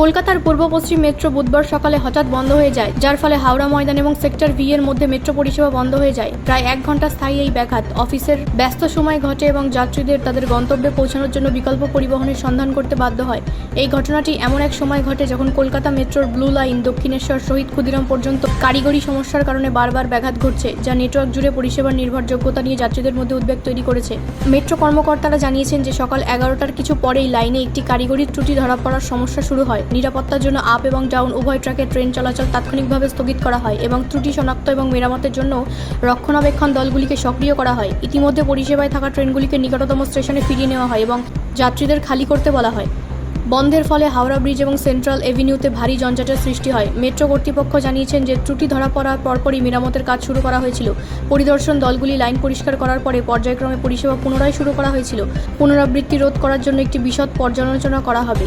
কলকাতার পূর্ব পশ্চিম মেট্রো বুধবার সকালে হঠাৎ বন্ধ হয়ে যায়, যার ফলে হাওড়া ময়দান এবং সেক্টর ভি এর মধ্যে মেট্রো পরিষেবা বন্ধ হয়ে যায়। প্রায় এক ঘণ্টা স্থায়ী এই ব্যাঘাত, অফিসের ব্যস্ত সময় ঘটে এবং যাত্রীদের তাদের গন্তব্যে পৌঁছানোর জন্য বিকল্প পরিবহনের সন্ধান করতে বাধ্য হয়। এই ঘটনাটি এমন এক সময় ঘটে যখন কলকাতা মেট্রোর ব্লু লাইন দক্ষিণেশ্বর শহীদ ক্ষুদিরাম পর্যন্ত কারিগরি সমস্যার কারণে বারবার ব্যাঘাত ঘটছে, যা নেটওয়ার্ক জুড়ে পরিষেবার নির্ভরযোগ্যতা নিয়ে যাত্রীদের মধ্যে উদ্বেগ তৈরি করেছে। মেট্রো কর্মকর্তারা জানিয়েছেন যে সকাল এগারোটার কিছু পরেই লাইনে একটি কারিগরি ত্রুটি ধরা পড়ার সমস্যা শুরু হয়। নিরাপত্তার জন্য আপ এবং ডাউন উভয় ট্র্যাকে ট্রেন চলাচল তাৎক্ষণিকভাবে স্থগিত করা হয় এবং ত্রুটি শনাক্ত এবং মেরামতের জন্য রক্ষণাবেক্ষণ দলগুলিকে সক্রিয় করা হয়। ইতিমধ্যে পরিষেবায় থাকা ট্রেনগুলিকে নিকটতম স্টেশনে ফিরিয়ে নেওয়া হয় এবং যাত্রীদের খালি করতে বলা হয়। বন্ধের ফলে হাওড়া ব্রিজ এবং সেন্ট্রাল এভিনিউতে ভারী যানজটের সৃষ্টি হয়। মেট্রো কর্তৃপক্ষ জানিয়েছেন যে ত্রুটি ধরা পড়ার পরপরই মেরামতের কাজ শুরু করা হয়েছিল। পরিদর্শন দলগুলি লাইন পরিষ্কার করার পরে পর্যায়ক্রমে পরিষেবা পুনরায় শুরু করা হয়েছিল। পুনরাবৃত্তি রোধ করার জন্য একটি বিশদ পর্যালোচনা করা হবে।